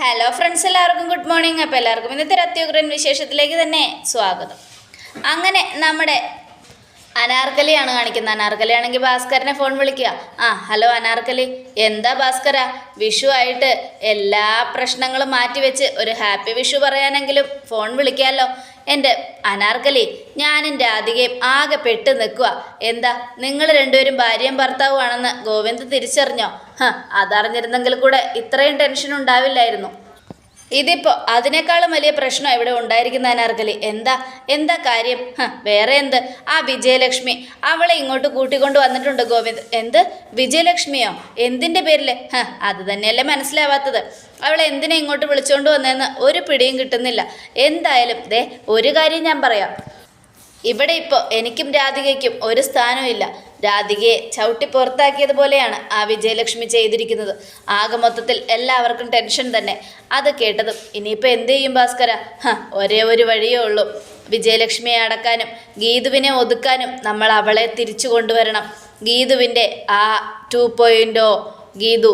Hello friends എല്ലാവർക്കും good morning അപ്പോൾ എല്ലാവർക്കും ഇന്നത്തെ രത്യോഗ്രൻ വിശേഷത്തിലേക്ക് തന്നെ സ്വാഗതം. അങ്ങനെ നമ്മുടെ അനാർക്കലിയാണ് കാണിക്കുന്നത്. അനാർക്കലി ആണെങ്കിൽ ഭാസ്കരനെ ഫോൺ വിളിക്കുക. ആ ഹലോ അനാർക്കലി. എന്താ ഭാസ്കര? വിഷു ആയിട്ട് എല്ലാ പ്രശ്നങ്ങളും മാറ്റിവെച്ച് ഒരു ഹാപ്പി വിഷു പറയാനെങ്കിലും ഫോൺ വിളിക്കാമല്ലോ എന്റെ അനാർക്കലി ഞാനും രാധികയും ആകെ പെട്ട് നിൽക്കുക എന്താ നിങ്ങൾ രണ്ടുപേരും ഭാര്യയും ഭർത്താവുമാണെന്ന് ഗോവിന്ദ് തിരിച്ചറിഞ്ഞോ? അതറിഞ്ഞിരുന്നെങ്കിൽ കൂടെ ഇത്രയും ടെൻഷൻ ഉണ്ടാവില്ലായിരുന്നു. ഇതിപ്പോ അതിനേക്കാളും വലിയ പ്രശ്നം ഇവിടെ ഉണ്ടായിരിക്കുന്ന അനാർക്കലി എന്താ? എന്താ കാര്യം? വേറെ എന്ത്? ആ വിജയലക്ഷ്മി അവളെ ഇങ്ങോട്ട് കൂട്ടിക്കൊണ്ട് വന്നിട്ടുണ്ട് ഗോവിന്ദ്. എന്ത്? വിജയലക്ഷ്മിയോ? എന്തിന്റെ പേരിൽ അത് തന്നെയല്ലേ മനസ്സിലാവാത്തത്. അവളെ എന്തിനാ ഇങ്ങോട്ട് വിളിച്ചുകൊണ്ട് വന്നതെന്ന് ഒരു പിടിയും കിട്ടുന്നില്ല. എന്തായാലും ദേ ഒരു കാര്യം ഞാൻ പറയാം. ഇവിടെ ഇപ്പോൾ എനിക്കും രാധികയ്ക്കും ഒരു സ്ഥാനമില്ല രാധികയെ ചവിട്ടി പുറത്താക്കിയതുപോലെയാണ് ആ വിജയലക്ഷ്മി ചെയ്തിരിക്കുന്നത്. ആകെ മൊത്തത്തിൽ എല്ലാവർക്കും ടെൻഷൻ തന്നെ. അത് കേട്ടതും ഇനിയിപ്പോൾ എന്ത് ചെയ്യും ഭാസ്കര? ഒരേ ഒരു വഴിയേ ഉള്ളൂ. വിജയലക്ഷ്മിയെ അടക്കാനും ഗീതുവിനെ ഒതുക്കാനും നമ്മൾ അവളെ തിരിച്ചു കൊണ്ടുവരണം. ഗീതുവിന്റെ ആ ടു പോയിന്റോ ഗീതു.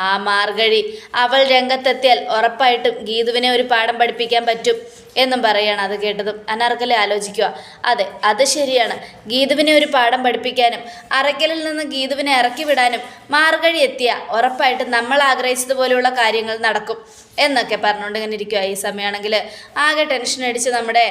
ആ മാർഗഴി. അവൾ രംഗത്തെത്തിയാൽ ഉറപ്പായിട്ടും ഗീതുവിനെ ഒരു പാഠം പഠിപ്പിക്കാൻ പറ്റും എന്നും പറയാണ് അത് കേട്ടതും അനാർക്കലി ആലോചിക്കുക. അതെ അത് ശരിയാണ്. ഗീതുവിനെ ഒരു പാഠം പഠിപ്പിക്കാനും അറയ്ക്കലിൽ നിന്ന് ഗീതുവിനെ ഇറക്കി വിടാനും മാർഗഴി എത്തിയ ഉറപ്പായിട്ടും നമ്മൾ ആഗ്രഹിച്ചതുപോലെയുള്ള കാര്യങ്ങൾ നടക്കും എന്നൊക്കെ പറഞ്ഞുകൊണ്ട് ഇങ്ങനെ ഇരിക്കുക ഈ സമയമാണെങ്കിൽ ആകെ ടെൻഷൻ അടിച്ച് നമ്മുടെ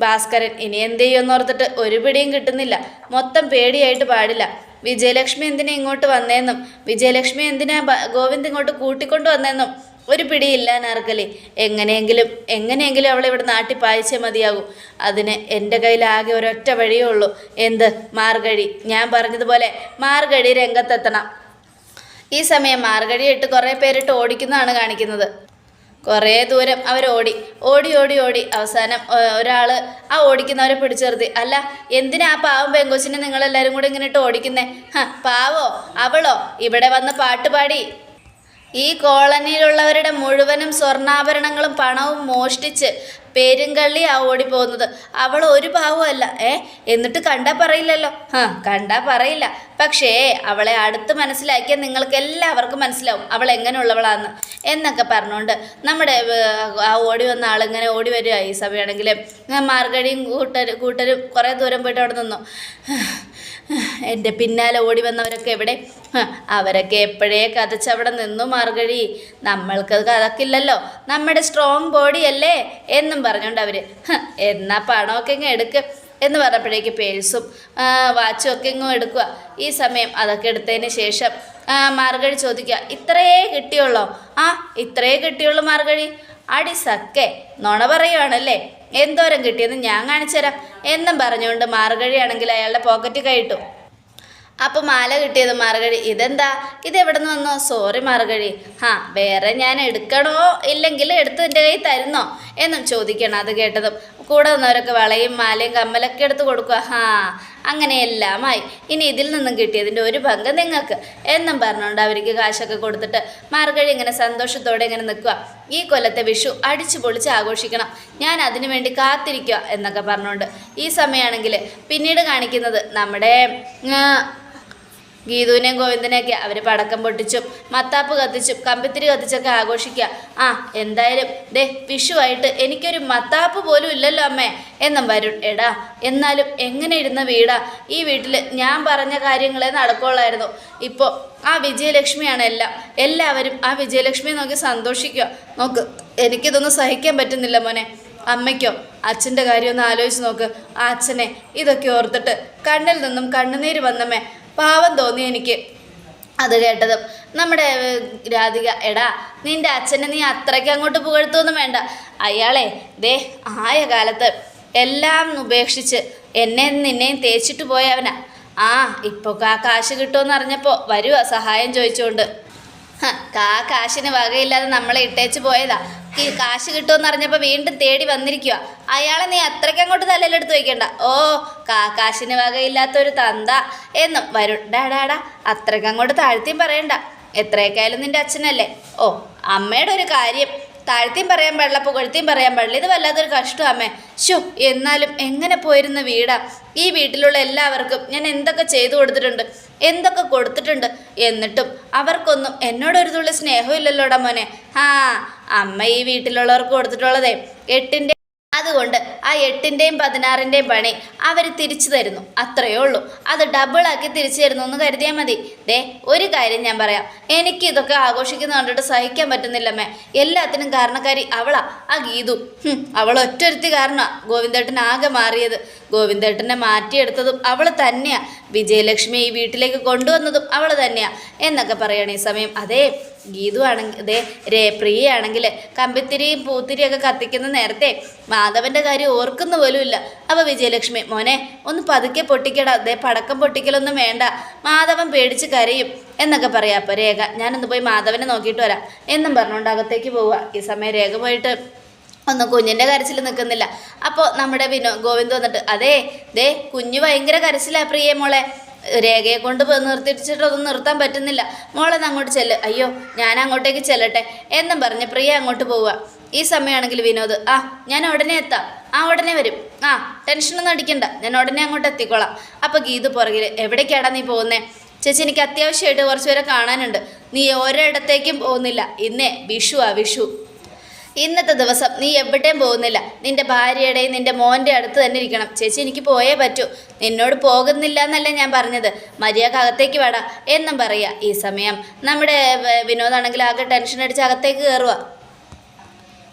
ഭാസ്കരൻ ഇനി എന്ത് ചെയ്യുമെന്ന് ഓർത്തിട്ട് ഒരു പിടിയും കിട്ടുന്നില്ല. മൊത്തം പേടിയായിട്ട് പാടില്ല. വിജയലക്ഷ്മി എന്തിനാ ഇങ്ങോട്ട് വന്നേന്നും? വിജയലക്ഷ്മി എന്തിനാ ഗോവിന്ദ് ഇങ്ങോട്ട് കൂട്ടിക്കൊണ്ട് വന്നേന്നും? ഒരു പിടിയില്ല നാർക്കലി എങ്ങനെയെങ്കിലും എങ്ങനെയെങ്കിലും അവളെ ഇവിടെ നാട്ടി പായിച്ചേ മതിയാകൂ. അതിന് എന്റെ കയ്യിലാകെ ഒരൊറ്റ വഴിയേ ഉള്ളൂ. എന്ത്? മാർഗഴി. ഞാൻ പറഞ്ഞതുപോലെ മാർഗഴി രംഗത്തെത്തണം. ഈ സമയം മാർഗഴി ഇട്ട് കുറേ പേരിട്ട് ഓടിക്കുന്നതാണ് കാണിക്കുന്നത്. കുറേ ദൂരം അവർ ഓടി ഓടി ഓടി അവസാനം ഒരാൾ ആ ഓടിക്കുന്നവരെ പിടിച്ചെറുതി അല്ല എന്തിനാ ആ പാവം പെങ്കൊച്ചിനെ നിങ്ങളെല്ലാവരും കൂടെ ഇങ്ങനെ ഇട്ട് ഓടിക്കുന്നേ? പാവോ? അവളോ? ഇവിടെ വന്ന് പാട്ടുപാടി ഈ കോളനിയിലുള്ളവരുടെ മുഴുവനും സ്വർണാഭരണങ്ങളും പണവും മോഷ്ടിച്ച് പെരുങ്കള്ളി ആ ഓടിപ്പോകുന്നത്. അവൾ ഒരു പാവമല്ല ഏ? എന്നിട്ട് കണ്ടാ പറയില്ലല്ലോ. ഹാ കണ്ടാ പറയില്ല. പക്ഷേ അവളെ അടുത്ത് മനസ്സിലാക്കിയാൽ നിങ്ങൾക്ക് എല്ലാവർക്കും മനസ്സിലാവും അവൾ എങ്ങനെയുള്ളവളാന്ന് എന്നൊക്കെ പറഞ്ഞുകൊണ്ട് നമ്മുടെ ആ ഓടി വന്ന ആളിങ്ങനെ ഓടി വരിക ഈ സമയമാണെങ്കിൽ മാർഗഴിയും കൂട്ടരും കൂട്ടരും കുറേ ദൂരം പോയിട്ട് അവിടെ നിന്നു. എന്റെ പിന്നാലെ ഓടി വന്നവരൊക്കെ എവിടെ? അവരൊക്കെ എപ്പോഴേ കഥച്ചവിടെ നിന്നു മാർഗഴി. നമ്മൾക്ക് കഥക്കില്ലല്ലോ നമ്മുടെ സ്ട്രോങ് ബോഡി അല്ലേ? എന്നും പറഞ്ഞുകൊണ്ട് അവർ എന്നാ പണമൊക്കെ ഇങ്ങ് എടുക്ക് എന്ന് പറഞ്ഞപ്പോഴേക്ക് പേഴ്സും വാച്ചും ഒക്കെ ഇങ്ങും എടുക്കുക. ഈ സമയം അതൊക്കെ എടുത്തതിന് ശേഷം മാർഗഴി ചോദിക്കുക ഇത്രയേ കിട്ടിയുള്ളോ? ആ ഇത്രയേ കിട്ടിയുള്ളൂ മാർഗഴി. അടി സക്കെ നുണ പറയുവാണല്ലേ? എന്തോരം കിട്ടിയെന്ന് ഞാൻ കാണിച്ചു തരാം. എന്നും പറഞ്ഞുകൊണ്ട് മാർഗഴിയാണെങ്കിൽ അയാളുടെ പോക്കറ്റ് കൈയിട്ടു അപ്പോൾ മാല കിട്ടിയത് മാർഗഴി. ഇതെന്താ? ഇത് എവിടെ നിന്ന് വന്നോ? സോറി മാർഗഴി. ഹാ വേറെ ഞാൻ എടുക്കണോ? ഇല്ലെങ്കിൽ എടുത്ത് എന്റെ കയ്യിൽ തരുന്നോ? എന്നും ചോദിക്കണം അത് കേട്ടതും. കൂടെ വന്നവരൊക്കെ വളയും മാലയും കമ്മലൊക്കെ എടുത്ത് കൊടുക്കുക. ഹാ അങ്ങനെയെല്ലാമായി. ഇനി ഇതിൽ നിന്നും കിട്ടിയതിന്റെ ഒരു പങ്ക് നിങ്ങൾക്ക്. എന്നും പറഞ്ഞുകൊണ്ട് അവർക്ക് കാശൊക്കെ കൊടുത്തിട്ട് മാർഗഴി ഇങ്ങനെ സന്തോഷത്തോടെ ഇങ്ങനെ നിൽക്കുക. ഈ കൊല്ലത്തെ വിഷു അടിച്ചു പൊളിച്ച് ആഘോഷിക്കണം. ഞാൻ അതിനു വേണ്ടി കാത്തിരിക്കുക എന്നൊക്കെ പറഞ്ഞുകൊണ്ട് ഈ സമയമാണെങ്കിൽ പിന്നീട് കാണിക്കുന്നത് നമ്മുടെ ഗീതുവിനെയും ഗോവിന്ദനെയൊക്കെ അവർ പടക്കം പൊട്ടിച്ചും മത്താപ്പ് കത്തിച്ചും കമ്പിത്തിരി കത്തിച്ചൊക്കെ ആഘോഷിക്കുക. ആ എന്തായാലും ദേ വിഷുവായിട്ട് എനിക്കൊരു മത്താപ്പ് പോലും ഇല്ലല്ലോ അമ്മേ. എന്നും വരുൺ എടാ എന്നാലും എങ്ങനെ ഇരുന്ന വീടാ? ഈ വീട്ടിൽ ഞാൻ പറഞ്ഞ കാര്യങ്ങളെ നടക്കുള്ളായിരുന്നു. ഇപ്പോൾ ആ വിജയലക്ഷ്മിയാണ് എല്ലാം. എല്ലാവരും ആ വിജയലക്ഷ്മിയെ നോക്കി സന്തോഷിക്കുക. നോക്ക് എനിക്കിതൊന്നും സഹിക്കാൻ പറ്റുന്നില്ല മോനെ. അമ്മയ്ക്കോ അച്ഛന്റെ കാര്യമൊന്ന് ആലോചിച്ച് നോക്ക്. ആ അച്ഛനെ ഇതൊക്കെ ഓർത്തിട്ട് കണ്ണിൽ നിന്നും കണ്ണുനീര് വന്നമ്മേ. പാവം തോന്നി എനിക്ക് അത് കേട്ടതും. നമ്മുടെ രാധിക എടാ നിന്റെ അച്ഛനെ നീ അത്രയ്ക്ക് അങ്ങോട്ട് പുകഴ്ത്തൊന്നും വേണ്ട. അയാളെ ദേ ആയ കാലത്ത് എല്ലാം ഉപേക്ഷിച്ച് എന്നെ നിന്നെയും തേച്ചിട്ട് പോയവനാ ആ ഇപ്പോൾ ആ കാശ് കിട്ടുമെന്ന് വരുവാ സഹായം ചോദിച്ചുകൊണ്ട് കാ കാശിന് വകയില്ലാതെ നമ്മളെ ഇട്ടേച്ച് പോയതാ. കാശ് കിട്ടുമെന്ന് അറിഞ്ഞപ്പോൾ വീണ്ടും തേടി വന്നിരിക്കുക അയാളെ നീ അത്രയ്ക്ക് അങ്ങോട്ട് തലയിലെടുത്ത് വയ്ക്കണ്ട ഓ കാശിന് വകയില്ലാത്തൊരു തന്ത എന്നും വരും ഡാഡാടാ അത്രയ്ക്ക് അങ്ങോട്ട് താഴ്ത്തിയും പറയണ്ട. എത്രയൊക്കെയായാലും നിന്റെ അച്ഛനല്ലേ? ഓ അമ്മയുടെ ഒരു കാര്യം. താഴ്ത്തിയും പറയാൻ പാടില്ല പുകഴ്ത്തിയും പറയാൻ പാടില്ല. ഇത് വല്ലാത്തൊരു കഷ്ടം അമ്മേ. ഷോ എന്നാലും എങ്ങനെ പോയിരുന്ന വീടാ? ഈ വീട്ടിലുള്ള എല്ലാവർക്കും ഞാൻ എന്തൊക്കെ ചെയ്തു കൊടുത്തിട്ടുണ്ട് എന്തൊക്കെ കൊടുത്തിട്ടുണ്ട് എന്നിട്ടും അവർക്കൊന്നും എന്നോടൊരു തുള്ളി സ്നേഹമില്ലല്ലോടാ മോനെ. ആ അമ്മ ഈ വീട്ടിലുള്ളവർക്ക് കൊടുത്തിട്ടുള്ളതേ എട്ടിന്റെ അതുകൊണ്ട് ആ എട്ടിന്റെയും പതിനാറിന്റെയും പണി അവർ തിരിച്ചു തരുന്നു. അത്രയേ ഉള്ളൂ. അത് ഡബിളാക്കി തിരിച്ചു തരുന്നു എന്ന് കരുതിയാൽ മതി. ദേ ഒരു കാര്യം ഞാൻ പറയാം. എനിക്ക് ഇതൊക്കെ ആഘോഷിക്കുന്ന കണ്ടിട്ട് സഹിക്കാൻ പറ്റുന്നില്ലമ്മേ. എല്ലാത്തിനും കാരണക്കാരി അവളാ. ആ ഗീതു. അവൾ ഒറ്റൊരുത്തി കാരണമാണ് ഗോവിന്ദേട്ടൻ ആകെ മാറിയത്. ഗോവിന്ദേട്ടനെ മാറ്റിയെടുത്തതും അവൾ തന്നെയാ. വിജയലക്ഷ്മി ഈ വീട്ടിലേക്ക് കൊണ്ടുവന്നതും അവൾ തന്നെയാ. എന്നൊക്കെ പറയണേ സമയം. അതേ ഗീതു ആണെങ്കിൽ അതെ രേ പ്രിയ കമ്പിത്തിരിയും പൂത്തിരിയൊക്കെ കത്തിക്കുന്ന നേരത്തെ മാധവന്റെ കാര്യം ഓർക്കുന്ന പോലും ഇല്ല. അപ്പോൾ വിജയലക്ഷ്മി മോനെ ഒന്ന് പതുക്കെ പൊട്ടിക്കടാ. അതേ പടക്കം പൊട്ടിക്കലൊന്നും വേണ്ട. മാധവൻ പേടിച്ച് കരയും എന്നൊക്കെ പറയാം. അപ്പോൾ രേഖ ഞാനൊന്ന് പോയി മാധവനെ നോക്കിയിട്ട് വരാം. എന്നും പറഞ്ഞുകൊണ്ട് അകത്തേക്ക് പോവുക. ഈ സമയം രേഖ പോയിട്ട് ഒന്നും കുഞ്ഞിന്റെ കരച്ചിൽ നിൽക്കുന്നില്ല അപ്പോൾ നമ്മുടെ വിനോ ഗോവിന്ദ് വന്നിട്ട് അതേ ദേ കുഞ്ഞ് ഭയങ്കര കരച്ചിലാണ് പ്രിയ മോളെ. രേഖയെ കൊണ്ട് പോ- നിർത്തിച്ചിട്ട് ഒന്നും നിർത്താൻ പറ്റുന്നില്ല. മോളെന്ന് അങ്ങോട്ട് ചെല്ല്. അയ്യോ ഞാൻ അങ്ങോട്ടേക്ക് ചെല്ലട്ടെ. എന്നും പറഞ്ഞ് പ്രിയ അങ്ങോട്ട് പോവുക. ഈ സമയമാണെങ്കിൽ വിനോദ് ആ ഞാൻ ഉടനെ എത്താം. ആ ഉടനെ വരും. ആ ടെൻഷനൊന്നും അടിക്കണ്ട. ഞാൻ ഉടനെ അങ്ങോട്ട് എത്തിക്കോളാം. അപ്പോൾ ഗീത് പുറകിൽ എവിടേക്കാടാ നീ പോകുന്നേ? ചേച്ചി എനിക്ക് അത്യാവശ്യമായിട്ട് കുറച്ച് പേരെ കാണാനുണ്ട്. നീ ഒരിടത്തേക്കും പോകുന്നില്ല. ഇന്നേ ആ വിഷു. ഇന്നത്തെ ദിവസം നീ എവിടെയും പോകുന്നില്ല. നിന്റെ ഭാര്യയുടെയും നിന്റെ മോന്റെ അടുത്ത് തന്നെ ഇരിക്കണം. ചേച്ചി എനിക്ക് പോയേ പറ്റൂ. നിന്നോട് പോകുന്നില്ല എന്നല്ല ഞാൻ പറഞ്ഞത്. മര്യാദ അകത്തേക്ക് വേടാ എന്നും പറയുക ഈ സമയം നമ്മുടെ വിനോദാണെങ്കിൽ ആകെ ടെൻഷൻ അടിച്ച് അകത്തേക്ക് കയറുക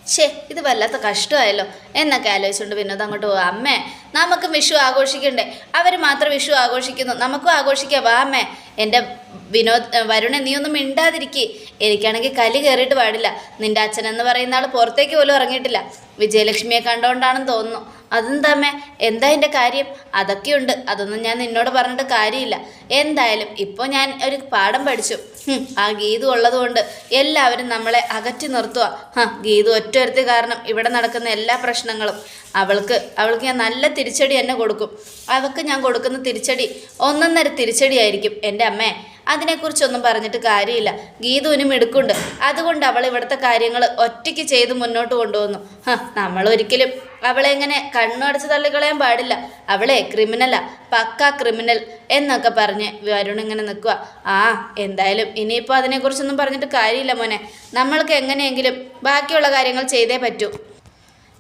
ഷേ ഇത് വല്ലാത്ത കഷ്ടമായല്ലോ. എന്നൊക്കെ ആലോചിച്ചുകൊണ്ട് വിനോദ് അങ്ങോട്ട് പോവാം. അമ്മേ നമുക്കും വിഷു ആഘോഷിക്കണ്ടേ? അവർ മാത്രം വിഷു ആഘോഷിക്കുന്നു. നമുക്കും ആഘോഷിക്കാം. വാ അമ്മേ. എന്റെ വിനോദ് വരുണെ നീ ഒന്നും മിണ്ടാതിരിക്കേ. എനിക്കാണെങ്കിൽ കലി കയറിയിട്ട് പാടില്ല. നിന്റെ അച്ഛനെന്ന് പറയുന്ന ആൾ പുറത്തേക്ക് പോലും ഇറങ്ങിയിട്ടില്ല. വിജയലക്ഷ്മിയെ കണ്ടുകൊണ്ടാണെന്ന് തോന്നുന്നു. അതെന്താ അമ്മേ എന്താ എന്റെ കാര്യം? അതൊക്കെയുണ്ട്. അതൊന്നും ഞാൻ നിന്നോട് പറഞ്ഞിട്ട് കാര്യമില്ല. എന്തായാലും ഇപ്പോൾ ഞാൻ ഒരു പാഠം പഠിച്ചു. ആ ഗീതു ഉള്ളതുകൊണ്ട് എല്ലാവരും നമ്മളെ അകറ്റി നിർത്തുക ഹാ ഗീതു ഒറ്റൊരുത്തി കാരണം ഇവിടെ നടക്കുന്ന എല്ലാ പ്രശ്നങ്ങളും. അവൾക്ക് അവൾക്ക് ഞാൻ നല്ല തിരിച്ചടി തന്നെ കൊടുക്കും. അവൾക്ക് ഞാൻ കൊടുക്കുന്ന തിരിച്ചടി ഒന്നൊന്നര തിരിച്ചടിയായിരിക്കും. എന്റെ അമ്മേ അതിനെക്കുറിച്ചൊന്നും പറഞ്ഞിട്ട് കാര്യമില്ല. ഗീതുവിനും എടുക്കുണ്ട് അതുകൊണ്ട് അവൾ ഇവിടുത്തെ കാര്യങ്ങൾ ഒറ്റയ്ക്ക് ചെയ്ത് മുന്നോട്ട് കൊണ്ടുവന്നു. നമ്മൾ ഒരിക്കലും അവളെ ഇങ്ങനെ കണ്ണടച്ച് തള്ളിക്കളയാൻ പാടില്ല. അവളെ ക്രിമിനലാ പക്ക ക്രിമിനൽ എന്നൊക്കെ പറഞ്ഞ് വരുൺ ഇങ്ങനെ നിൽക്കുക ആ എന്തായാലും ഇനിയിപ്പോൾ അതിനെക്കുറിച്ചൊന്നും പറഞ്ഞിട്ട് കാര്യമില്ല മോനെ. നമ്മൾക്ക് എങ്ങനെയെങ്കിലും ബാക്കിയുള്ള കാര്യങ്ങൾ ചെയ്തേ പറ്റൂ.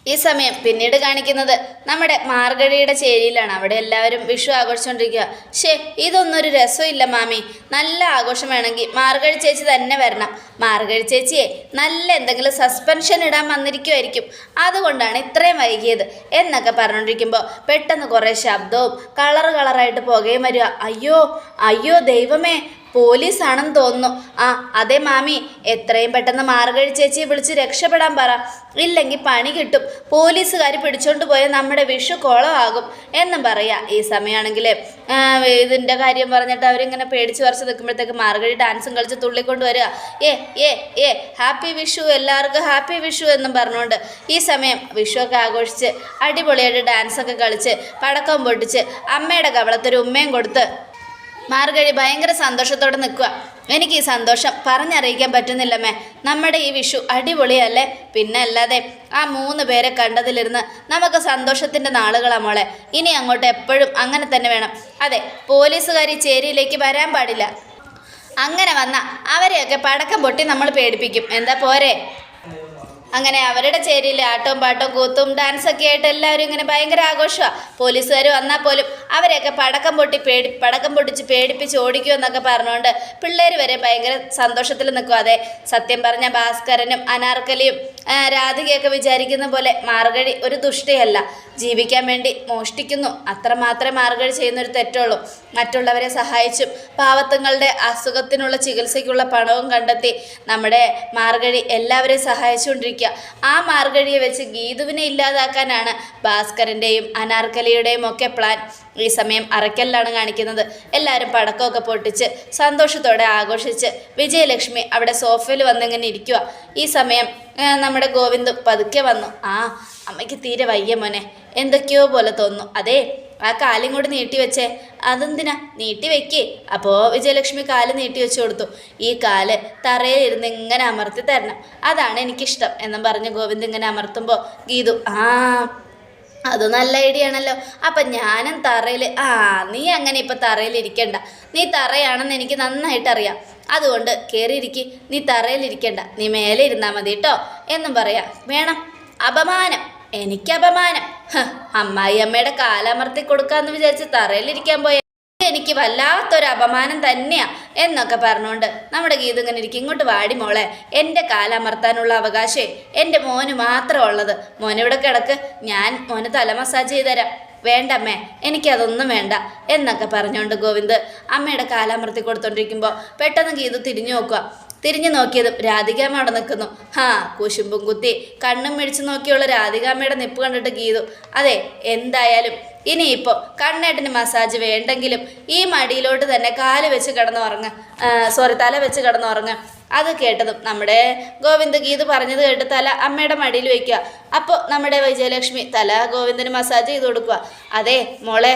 ഈ സമയം പിന്നീട് കാണിക്കുന്നത് നമ്മുടെ മാർഗഴിയുടെ ചേരിയിലാണ്. അവിടെ എല്ലാവരും വിഷു ആഘോഷിച്ചുകൊണ്ടിരിക്കുക. ഷേ ഇതൊന്നൊരു രസമില്ല മാമി. നല്ല ആഘോഷം വേണമെങ്കിൽ മാർഗഴി ചേച്ചി തന്നെ വരണം. മാർഗഴി ചേച്ചിയെ നല്ല എന്തെങ്കിലും സസ്പെൻഷൻ ഇടാൻ വന്നിരിക്കുമായിരിക്കും അതുകൊണ്ടാണ് ഇത്രയും വൈകിയത് എന്നൊക്കെ പറഞ്ഞുകൊണ്ടിരിക്കുമ്പോൾ പെട്ടെന്ന് കുറേ ശബ്ദവും കളർ കളറായിട്ട് പുകയും വരിക. അയ്യോ അയ്യോ ദൈവമേ പോലീസാണെന്ന് തോന്നുന്നു. ആ അതെ മാമി. എത്രയും പെട്ടെന്ന് മാർഗഴി ചേച്ചിയെ വിളിച്ച് രക്ഷപ്പെടാൻ പറ. ഇല്ലെങ്കിൽ പണി കിട്ടും. പോലീസുകാർ പിടിച്ചോണ്ട് പോയ നമ്മുടെ വിഷു കുളമാകും എന്നും പറയാ. ഈ സമയമാണെങ്കിൽ ഇതിന്റെ കാര്യം പറഞ്ഞിട്ട് അവരിങ്ങനെ പേടിച്ച് വരച്ച് നിൽക്കുമ്പോഴത്തേക്ക് മാർഗഴി ഡാൻസും കളിച്ച് തുള്ളിക്കൊണ്ട് വരിക. ഏ ഏ ഏ ഹാപ്പി വിഷു. എല്ലാവർക്കും ഹാപ്പി വിഷു എന്നും പറഞ്ഞുകൊണ്ട് ഈ സമയം വിഷു ഒക്കെ ആഘോഷിച്ച് അടിപൊളിയായിട്ട് ഡാൻസൊക്കെ കളിച്ച് പടക്കം പൊട്ടിച്ച് അമ്മയുടെ കവളത്തൊരു ഉമ്മയും കൊടുത്ത് മാർഗഴി ഭയങ്കര സന്തോഷത്തോടെ നിൽക്കുക. എനിക്ക് ഈ സന്തോഷം പറഞ്ഞറിയിക്കാൻ പറ്റുന്നില്ലമ്മേ. നമ്മുടെ ഈ വിഷു അടിപൊളിയല്ലേ? പിന്നെ അല്ലാതെ ആ മൂന്ന് പേരെ കണ്ടതിലിരുന്ന് നമുക്ക് സന്തോഷത്തിന്റെ നാളുകളാ മോളെ. ഇനി അങ്ങോട്ട് എപ്പോഴും അങ്ങനെ തന്നെ വേണം. അതെ പോലീസുകാർ ചേരിയിലേക്ക് വരാൻ പാടില്ല. അങ്ങനെ വന്ന അവരെയൊക്കെ പടക്കം പൊട്ടി നമ്മൾ പേടിപ്പിക്കും. എന്താ പോരെ? അങ്ങനെ അവരുടെ ചേരിയിൽ ആട്ടവും പാട്ടവും കൂത്തും ഡാൻസൊക്കെ ആയിട്ട് എല്ലാവരും ഇങ്ങനെ ഭയങ്കര ആഘോഷമാണ് പോലീസുകാർ വന്നാൽ പോലും അവരെയൊക്കെ പടക്കം പൊട്ടി പേടി പടക്കം പൊട്ടിച്ച് പേടിപ്പിച്ച് ഓടിക്കുമെന്നൊക്കെ പറഞ്ഞുകൊണ്ട് പിള്ളേർ വരെ ഭയങ്കര സന്തോഷത്തിൽ നിൽക്കും. അതെ സത്യം പറഞ്ഞ ഭാസ്കരനും അനാർക്കലിയും രാധികയൊക്കെ വിചാരിക്കുന്ന പോലെ മാർഗഴി ഒരു ദുഷ്ടയല്ല. ജീവിക്കാൻ വേണ്ടി മോഷ്ടിക്കുന്നു. അത്ര മാത്രമേ മാർഗഴി ചെയ്യുന്നൊരു തെറ്റുള്ളൂ. മറ്റുള്ളവരെ സഹായിച്ചും പാവത്തങ്ങളുടെ അസുഖത്തിനുള്ള ചികിത്സയ്ക്കുള്ള പണവും കണ്ടെത്തി നമ്മുടെ മാർഗഴി എല്ലാവരെയും സഹായിച്ചുകൊണ്ടിരിക്കുക. ആ മാർഗഴിയെ വെച്ച് ഗീതുവിനെ ഇല്ലാതാക്കാനാണ് ഭാസ്കരന്റെയും അനാർക്കലിയുടെയും ഒക്കെ പ്ലാൻ. ഈ സമയം അറയ്ക്കലിലാണ് കാണിക്കുന്നത്. എല്ലാവരും പടക്കമൊക്കെ പൊട്ടിച്ച് സന്തോഷത്തോടെ ആഘോഷിച്ച് വിജയലക്ഷ്മി അവിടെ സോഫയിൽ വന്നിങ്ങനെ ഇരിക്കുക ഈ സമയം നമ്മുടെ ഗോവിന്ദ് പതുക്കെ വന്നു. ആ അമ്മയ്ക്ക് തീരെ വയ്യ മോനെ. എന്തൊക്കെയോ പോലെ തോന്നുന്നു. അതെ ആ കാലും കൂടി നീട്ടി വെച്ചേ. അതെന്തിനാ? നീട്ടി വെക്കേ. അപ്പോൾ വിജയലക്ഷ്മി കാൽ നീട്ടി വെച്ചു കൊടുത്തു. ഈ കാൽ തറയിലിരുന്ന് ഇങ്ങനെ അമർത്തി തരണം. അതാണ് എനിക്കിഷ്ടം എന്നും പറഞ്ഞ് ഗോവിന്ദ് ഇങ്ങനെ അമർത്തുമ്പോൾ ഗീതു ആ അത് നല്ല ഐഡിയ ആണല്ലോ. അപ്പം ഞാനും തറയിൽ ആ നീ അങ്ങനെ ഇപ്പം തറയിൽ ഇരിക്കണ്ട. നീ തറയാണെന്ന് എനിക്ക് നന്നായിട്ട് അറിയാം. അതുകൊണ്ട് കയറിയിരിക്കി നീ തറയിലിരിക്കണ്ട നീ മേലെ ഇരുന്നാൽ മതി കേട്ടോ എന്നും പറയാം. വേണം. അപമാനം. എനിക്ക് അപമാനം. അമ്മായി അമ്മയുടെ കാലമർത്തി കൊടുക്കാമെന്ന് വിചാരിച്ച് തറയിലിരിക്കാൻ പോയ എനിക്ക് വല്ലാത്തൊരു അപമാനം തന്നെയാ എന്നൊക്കെ പറഞ്ഞുകൊണ്ട് നമ്മുടെ ഗീത ഇങ്ങനെ ഇരിക്കും. ഇങ്ങോട്ട് വാടി മോളെ എന്റെ കാലമർത്താനുള്ള അവകാശേ എന്റെ മോന് മാത്രമേ ഉള്ളത്. മോനിവിടെ കിടക്ക്? ഞാൻ മോന് തല മസാജ് ചെയ്ത് തരാം. വേണ്ട അമ്മേ എനിക്കതൊന്നും വേണ്ട എന്നൊക്കെ പറഞ്ഞുകൊണ്ട് ഗോവിന്ദ് അമ്മയുടെ കാലമർത്തി കൊടുത്തോണ്ടിരിക്കുമ്പോൾ പെട്ടെന്ന് ഗീതു തിരിഞ്ഞു നോക്കുക തിരിഞ്ഞു നോക്കിയതും രാധികാമ്മ അവിടെ നിൽക്കുന്നു. ഹാ കുശുമ്പും കുത്തി കണ്ണും മിഴിച്ചു നോക്കിയുള്ള രാധികാമ്മയുടെ നിപ്പ് കണ്ടിട്ട് ഗീതു. അതെ എന്തായാലും ഇനിയിപ്പോൾ കണ്ണേട്ടിന് മസാജ് വേണ്ടെങ്കിലും ഈ മടിയിലോട്ട് തന്നെ കാൽ വെച്ച് കിടന്നുറങ്ങ. സോറി തല വെച്ച് കിടന്നുറങ്ങ. അത് കേട്ടതും നമ്മുടെ ഗോവിന്ദ് ഗീത് പറഞ്ഞത് കേട്ട് തല അമ്മയുടെ മടിയിൽ വയ്ക്കുക അപ്പോൾ നമ്മുടെ വിജയലക്ഷ്മി തല ഗോവിന്ദന് മസാജ് ചെയ്ത് കൊടുക്കുക. അതെ മോളെ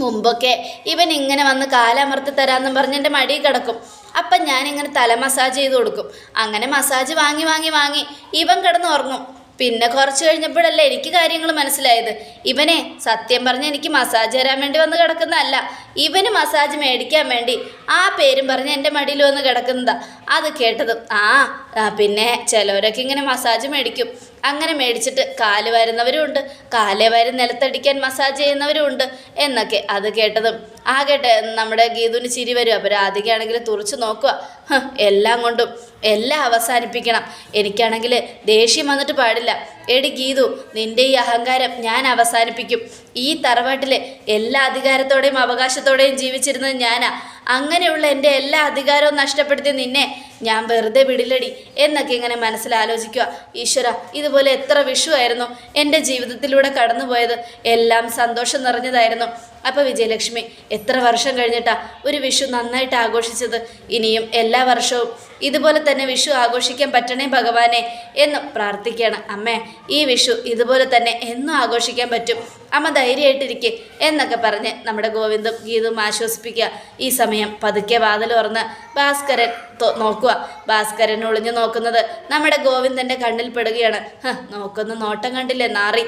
മുമ്പൊക്കെ ഇവൻ ഇങ്ങനെ വന്ന് കാലമർത്തി തരാമെന്നും പറഞ്ഞ് എന്റെ മടി കിടക്കും. അപ്പം ഞാനിങ്ങനെ തല മസാജ് ചെയ്ത് കൊടുക്കും. അങ്ങനെ മസാജ് വാങ്ങി വാങ്ങി വാങ്ങി ഇവൻ കിടന്ന് ഉറങ്ങും പിന്നെ കുറച്ച് കഴിഞ്ഞപ്പോഴല്ലേ എനിക്ക് കാര്യങ്ങൾ മനസ്സിലായത്. ഇവനെ സത്യം പറഞ്ഞ് എനിക്ക് മസാജ് തരാൻ വേണ്ടി വന്ന് കിടക്കുന്നതല്ല ഇവന് മസാജ് മേടിക്കാൻ വേണ്ടി ആ പേരും പറഞ്ഞ് എന്റെ മടിയിൽ വന്ന് കിടക്കുന്നതാ. അത് കേട്ടതും ആ ആ, പിന്നെ ചിലവരൊക്കെ ഇങ്ങനെ മസാജ് മേടിക്കും. അങ്ങനെ മേടിച്ചിട്ട് കാൽ വരുന്നവരും ഉണ്ട് കാൽ വരും നിലത്തടിക്കാൻ മസാജ് ചെയ്യുന്നവരും ഉണ്ട് എന്നൊക്കെ അത് കേട്ടതും. ആ കേട്ട് നമ്മുടെ ഗീതുവിന് ചിരി വരും. അപ്പോൾ രാധികയാണെങ്കിൽ തുറച്ചു നോക്കുക. എല്ലാം കൊണ്ടും എല്ലാം അവസാനിപ്പിക്കണം. എനിക്കാണെങ്കിൽ ദേഷ്യം വന്നിട്ട് പാടില്ല. എടി ഗീതു നിന്റെ ഈ അഹങ്കാരം ഞാൻ അവസാനിപ്പിക്കും. ഈ തറവാട്ടിലെ എല്ലാ അധികാരത്തോടെയും അവകാശത്തോടെയും ജീവിച്ചിരുന്നത് ഞാനാ. അങ്ങനെയുള്ള എന്റെ എല്ലാ അധികാരവും നഷ്ടപ്പെടുത്തി നിന്നെ ഞാൻ വെറുതെ വിടില്ലടി എന്നൊക്കെ ഇങ്ങനെ മനസ്സിലാലോചിക്കുക. ഈശ്വര ഇതുപോലെ എത്ര വിഷുവായിരുന്നു എന്റെ ജീവിതത്തിലൂടെ കടന്നുപോയത് എല്ലാം സന്തോഷം നിറഞ്ഞതായിരുന്നു. അപ്പോൾ വിജയലക്ഷ്മി എത്ര വർഷം കഴിഞ്ഞിട്ടാ ഒരു വിഷു നന്നായിട്ട് ആഘോഷിച്ചത്? ഇനിയും എല്ലാ വർഷവും ഇതുപോലെ തന്നെ വിഷു ആഘോഷിക്കാൻ പറ്റണേ ഭഗവാനെ എന്ന് പ്രാർത്ഥിക്കുകയാണ്. അമ്മേ ഈ വിഷു ഇതുപോലെ തന്നെ എന്നും ആഘോഷിക്കാൻ പറ്റും. അമ്മ ധൈര്യമായിട്ടിരിക്കെ എന്നൊക്കെ പറഞ്ഞ് നമ്മുടെ ഗോവിന്ദും ഗീതും ആശ്വസിപ്പിക്കുക. ഈ സമയം പതുക്കെ വാതിൽ തുറന്ന് ഭാസ്കരൻ നോക്കുക. ഭാസ്കരൻ ഒളിഞ്ഞു നോക്കുന്നത് നമ്മുടെ ഗോവിന്ദന്റെ കണ്ണിൽ പെടുകയാണ്. നോക്കുന്ന നോട്ടം കണ്ടില്ലേ നാറി?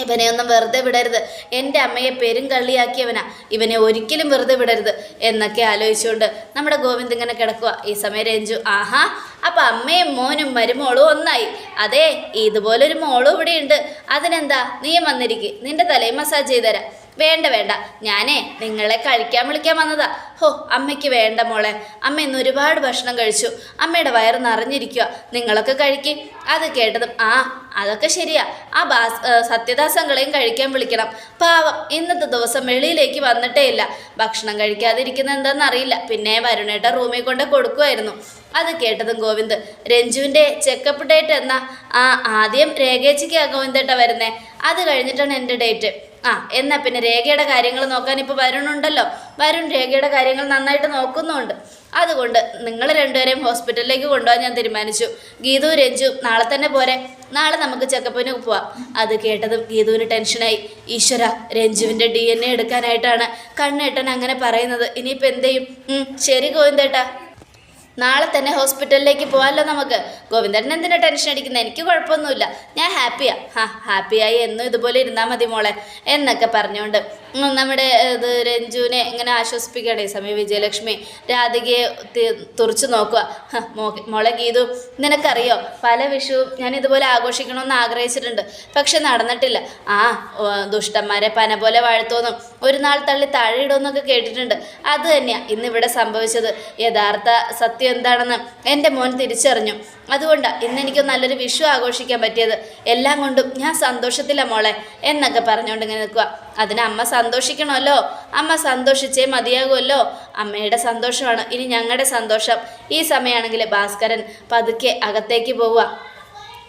ഇവനെ ഒന്നും വെറുതെ വിടരുത്. എന്റെ അമ്മയെ പെരും കള്ളിയാക്കിയവനാ. ഇവനെ ഒരിക്കലും വെറുതെ വിടരുത് എന്നൊക്കെ ആലോചിച്ചുകൊണ്ട് നമ്മുടെ ഗോവിന്ദ് ഇങ്ങനെ കിടക്കുക ഈ സമയം രഞ്ജു ആഹാ അപ്പം അമ്മയും മോനും മരുമോളും ഒന്നായി. അതെ ഇതുപോലൊരു മോളും ഇവിടെയുണ്ട്. അതിനെന്താ? നീ വന്നിരിക്കും. നിന്റെ തലയും മസാജ് ചെയ്തുതരാം. വേണ്ട വേണ്ട. ഞാനേ നിങ്ങളെ കഴിക്കാൻ വിളിക്കാൻ വന്നതാ. ഹോ അമ്മയ്ക്ക് വേണ്ട മോളെ. അമ്മ ഇന്ന് ഒരുപാട് ഭക്ഷണം കഴിച്ചു. അമ്മയുടെ വയറ് നിറഞ്ഞിരിക്കുക നിങ്ങളൊക്കെ കഴിക്കും. അത് കേട്ടതും ആ അതൊക്കെ ശരിയാ. ആ ബാസ് സത്യദാസങ്ങളെയും കഴിക്കാൻ വിളിക്കണം. പാവം ഇന്നത്തെ ദിവസം വെളിയിലേക്ക് വന്നിട്ടേ ഇല്ല. ഭക്ഷണം കഴിക്കാതിരിക്കുന്ന എന്താണെന്നറിയില്ല പിന്നെ വരുണേട്ട റൂമിൽ കൊണ്ട് കൊടുക്കുമായിരുന്നു അത് കേട്ടതും ഗോവിന്ദ് രഞ്ജുവിന്റെ ചെക്കപ്പ് ഡേറ്റ് എന്നാ? ആ ആദ്യം രേഖേച്ചിക്കാ ഗോവിന്ദേട്ട വരുന്നേ. അത് കഴിഞ്ഞിട്ടാണ് എന്റെ ഡേറ്റ്. ആ എന്നാ പിന്നെ രേഖയുടെ കാര്യങ്ങൾ നോക്കാൻ ഇപ്പോൾ വരുണുണ്ടല്ലോ. വരുൺ രേഖയുടെ കാര്യങ്ങൾ നന്നായിട്ട് നോക്കുന്നുണ്ട്. അതുകൊണ്ട് നിങ്ങൾ രണ്ടുപേരെയും ഹോസ്പിറ്റലിലേക്ക് കൊണ്ടുപോകാൻ ഞാൻ തീരുമാനിച്ചു. ഗീതു രഞ്ജു നാളെ തന്നെ പോരെ. നാളെ നമുക്ക് ചെക്കപ്പിന് പോവാം. അത് കേട്ടതും ഗീതുവിന് ടെൻഷനായി. ഈശ്വര രഞ്ജുവിന്റെ ഡി എൻ എ എടുക്കാനായിട്ടാണ് കണ്ണേട്ടൻ അങ്ങനെ പറയുന്നത്. ഇനിയിപ്പോൾ എന്ത് ചെയ്യും? ശരി ഗോവിന്ദേട്ടാ. നാളെ തന്നെ ഹോസ്പിറ്റലിലേക്ക് പോകാമല്ലോ നമുക്ക്. ഗോവിന്ദൻ എന്തിനാ ടെൻഷൻ അടിക്കുന്നത് എനിക്ക് കുഴപ്പമൊന്നുമില്ല. ഞാൻ ഹാപ്പിയാ. ഹാ ഹാപ്പിയായി എന്നും ഇതുപോലെ ഇരുന്നാൽ മതി മോളെ എന്നൊക്കെ പറഞ്ഞുകൊണ്ട്. നമ്മുടെ ഇത് രഞ്ജുവിനെ ഇങ്ങനെ ആശ്വസിപ്പിക്കുകയാണ് ഈ സമയം വിജയലക്ഷ്മി. രാധികയെ തുറച്ചു നോക്കുക. മോളെ ഗീതു നിനക്കറിയോ? പല വിഷുവും ഞാൻ ഇതുപോലെ ആഘോഷിക്കണമെന്ന് ആഗ്രഹിച്ചിട്ടുണ്ട്. പക്ഷെ നടന്നിട്ടില്ല. ആ ദുഷ്ടന്മാരെ പന പോലെ വാഴ്ത്തോന്നും ഒരു നാൾ തള്ളി താഴെ ഇടുമെന്നൊക്കെ കേട്ടിട്ടുണ്ട്. അത് തന്നെയാണ് ഇന്നിവിടെ സംഭവിച്ചത്. യഥാർത്ഥ സത്യം എന്താണെന്ന് എന്റെ മോൻ തിരിച്ചറിഞ്ഞു. അതുകൊണ്ട് ഇന്ന് എനിക്ക് നല്ലൊരു വിഷു ആഘോഷിക്കാൻ പറ്റിയത്. എല്ലാം കൊണ്ടും ഞാൻ സന്തോഷത്തില്ല മോളെ എന്നൊക്കെ പറഞ്ഞുകൊണ്ട് ഇങ്ങനെ നിൽക്കുക അതിന് അമ്മ സന്തോഷിക്കണമല്ലോ. അമ്മ സന്തോഷിച്ചേ മതിയാകുമല്ലോ. അമ്മയുടെ സന്തോഷമാണ് ഇനി ഞങ്ങളുടെ സന്തോഷം. ഈ സമയമാണെങ്കിൽ ഭാസ്കരൻ പതുക്കെ അകത്തേക്ക് പോവുക.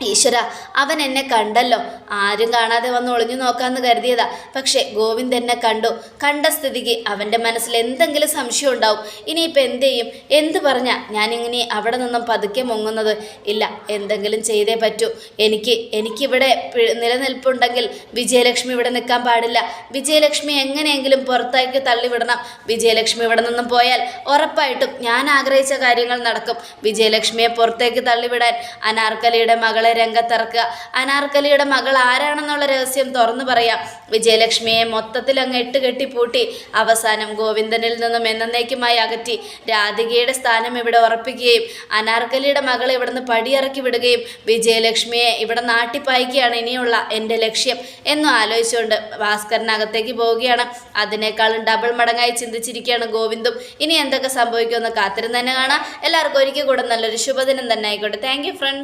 ഈശ്വര അവൻ എന്നെ കണ്ടല്ലോ. ആരും കാണാതെ വന്ന് ഒളിഞ്ഞു നോക്കാമെന്ന് കരുതിയതാ. പക്ഷേ ഗോവിന്ദ് എന്നെ കണ്ടു. കണ്ട സ്ഥിതിക്ക് അവന്റെ മനസ്സിൽ എന്തെങ്കിലും സംശയം ഉണ്ടാവും. ഇനിയിപ്പോൾ എന്ത് ചെയ്യും? എന്ത് പറഞ്ഞാൽ ഞാനിങ്ങനെ അവിടെ നിന്നും പതുക്കെ മുങ്ങുന്നത്? ഇല്ല എന്തെങ്കിലും ചെയ്തേ പറ്റൂ. എനിക്ക് എനിക്കിവിടെ നിലനിൽപ്പുണ്ടെങ്കിൽ വിജയലക്ഷ്മി ഇവിടെ നിൽക്കാൻ പാടില്ല. വിജയലക്ഷ്മി എങ്ങനെയെങ്കിലും പുറത്തേക്ക് തള്ളിവിടണം. വിജയലക്ഷ്മി ഇവിടെ നിന്നും പോയാൽ ഉറപ്പായിട്ടും ഞാൻ ആഗ്രഹിച്ച കാര്യങ്ങൾ നടക്കും. വിജയലക്ഷ്മിയെ പുറത്തേക്ക് തള്ളിവിടാൻ അനാർക്കലിയുടെ മകളെ രംഗത്തിറക്കുക. അനാർക്കലിയുടെ മകൾ ആരാണെന്നുള്ള രഹസ്യം തുറന്നു പറയാം. വിജയലക്ഷ്മിയെ മൊത്തത്തിൽ അങ്ങ് എട്ട് കെട്ടിപ്പൂട്ടി അവസാനം ഗോവിന്ദനിൽ നിന്നും എന്നേക്കുമായി അകറ്റി. രാധികയുടെ സ്ഥാനം ഇവിടെ ഉറപ്പിക്കുകയും അനാർക്കലിയുടെ മകളെ ഇവിടുന്ന് പടിയിറക്കി വിടുകയും വിജയലക്ഷ്മിയെ ഇവിടെ നാട്ടിപ്പായിക്കുകയാണ് ഇനിയുള്ള എന്റെ ലക്ഷ്യം എന്നും ആലോചിച്ചുകൊണ്ട് ഭാസ്കരനകത്തേക്ക് പോവുകയാണ്. അതിനേക്കാളും ഡബിൾ മടങ്ങായി ചിന്തിച്ചിരിക്കുകയാണ് ഗോവിന്ദും. ഇനി എന്തൊക്കെ സംഭവിക്കുമെന്ന് കാത്തിരുന്ന് തന്നെ കാണാം. എല്ലാവർക്കും ഒരിക്കൽ കൂടെ നല്ലൊരു ശുഭദിനം തന്നെ ആയിക്കോട്ടെ. Thank you front